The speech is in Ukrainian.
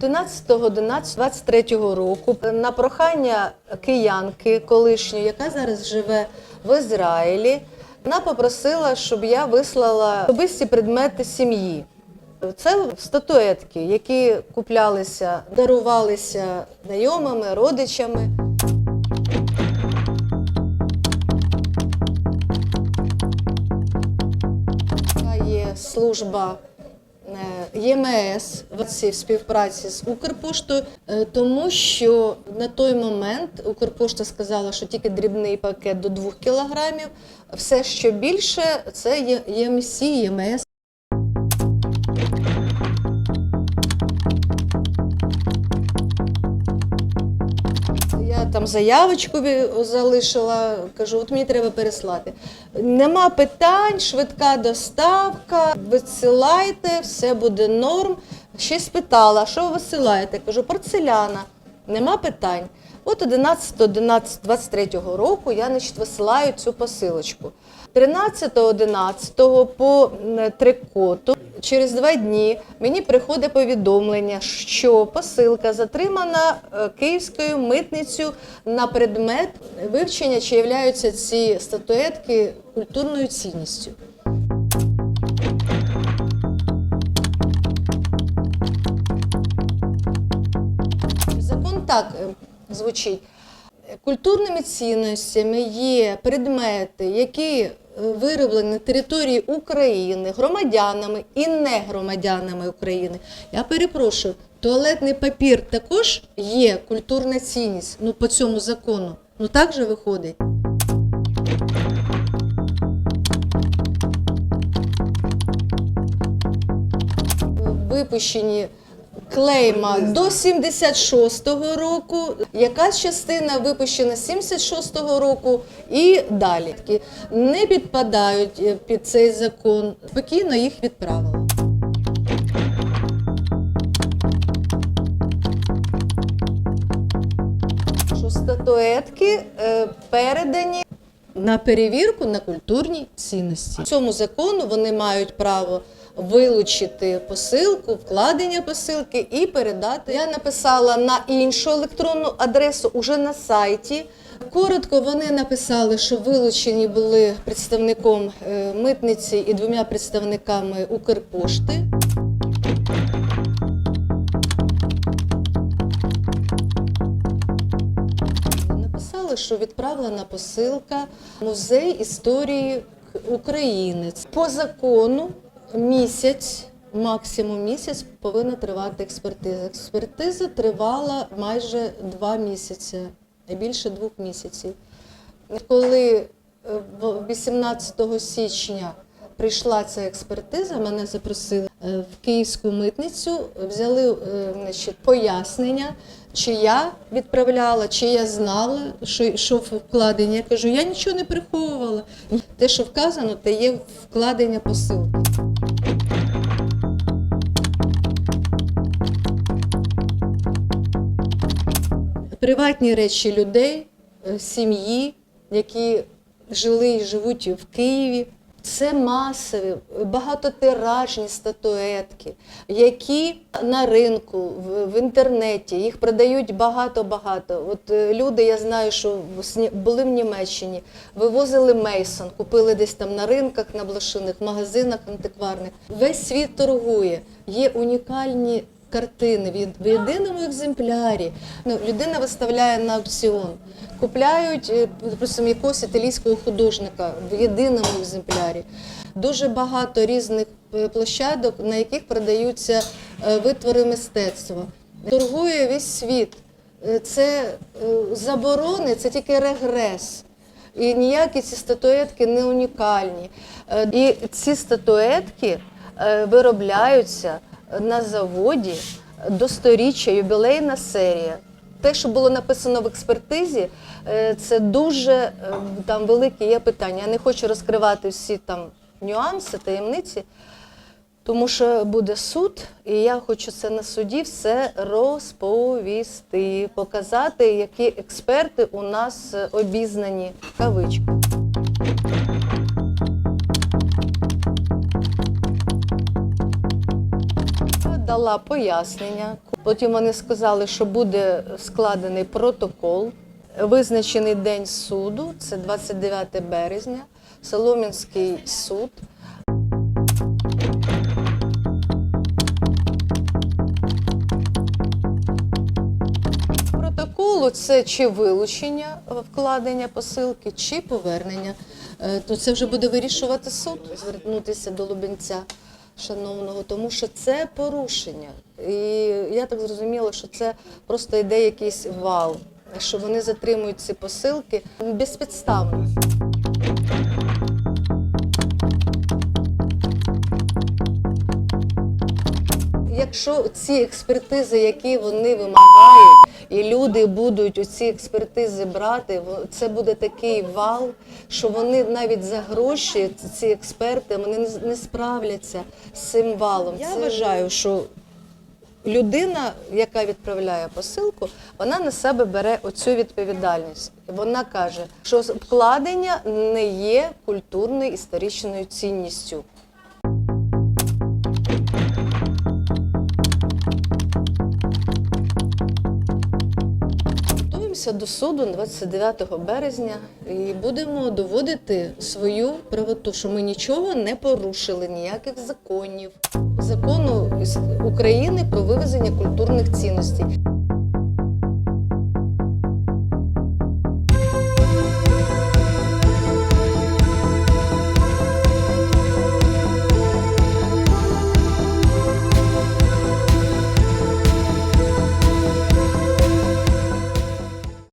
11.11.23 року на прохання киянки колишньої, яка зараз живе в Ізраїлі, вона попросила, щоб я вислала особисті предмети сім'ї. Це статуетки, які куплялися, дарувалися знайомими, родичами. Є служба е, ЄМС в цій співпраці з Укрпоштою, е, тому що на той момент Укрпошта сказала, що тільки дрібний пакет до 2 кілограмів. Все, що більше, це ЄМС, ЄМС. Там заявочку залишила, кажу, от мені треба переслати. Нема питань, швидка доставка, висилайте, все буде норм. Ще спитала, що ви висилаєте? Кажу, порцеляна, нема питань. От 11 11 23 року я значить, висилаю цю посилочку. 13.11 по трикоту через два дні мені приходить повідомлення, що посилка затримана е, київською митницею на предмет вивчення, чи являються ці статуетки культурною цінністю. Так е, звучить. Культурними цінностями є предмети, які е, вироблені на території України громадянами і не громадянами України. Я перепрошую, туалетний папір також є культурна цінність ну, по цьому закону. Ну так же виходить. випущені клейма до 76-го року, якась частина випущена з 76-го року і далі. Не підпадають е, під цей закон. Спокійно їх відправили. Що статуетки е, передані на перевірку на культурні цінності. В цьому закону вони мають право вилучити посилку, вкладення посилки і передати. Я написала на іншу електронну адресу уже на сайті. Коротко вони написали, що вилучені були представником е, митниці і двома представниками Укрпошти. Написали, що відправлена посилка музей історії України. По закону місяць, максимум місяць, повинна тривати експертиза. Експертиза тривала майже два місяці, найбільше більше двох місяців. Коли е, 18 січня прийшла ця експертиза, мене запросили е, в київську митницю, взяли е, значить, пояснення, чи я відправляла, чи я знала, що, що вкладення. Я кажу, я нічого не приховувала. Те, що вказано, те є вкладення посилки. Приватні речі людей, е, сім'ї, які жили і живуть в Києві. Це масові, багатотиражні статуетки, які на ринку, в, інтернеті їх продають багато-багато. От е, люди, я знаю, що були в Німеччині, вивозили Мейсон, купили десь там на ринках, на блошиних магазинах антикварних. Весь світ торгує. Є унікальні картини в єдиному екземплярі. Ну, людина виставляє на аукціон. Купляють е, припустимо, якогось італійського художника в єдиному екземплярі. Дуже багато різних е, площадок, на яких продаються е, витвори мистецтва. Торгує весь світ. Це заборони, це тільки регрес. І ніякі ці статуетки не унікальні. І ці статуетки виробляються на заводі до сторіччя, юбілейна серія. Те, що було написано в експертизі, е, це дуже е, там велике є питання. Я не хочу розкривати всі там нюанси, таємниці, тому що буде суд, і я хочу це на суді все розповісти, показати, які експерти у нас обізнані. Кавичку. Надала пояснення. Потім вони сказали, що буде складений протокол. Визначений день суду це 29 березня, Солом'янський суд. Протоколу це чи вилучення вкладення посилки, чи повернення. Е, То це вже буде вирішувати суд, звернутися до Лубенця шановного, тому що це порушення. І я так зрозуміла, що це просто йде якийсь вал, що вони затримують ці посилки безпідставно. Якщо ці експертизи, які вони вимагають, і люди будуть оці експертизи брати, це буде такий вал, що вони навіть за гроші, ці експерти, вони не, справляться з цим валом. Я вважаю, що людина, яка відправляє посилку, вона на себе бере оцю відповідальність. Вона каже, що вкладення не є культурною історичною цінністю. Готуємося до суду 29 березня і будемо доводити свою правоту, що ми нічого не порушили, ніяких законів. Закону України про вивезення культурних цінностей.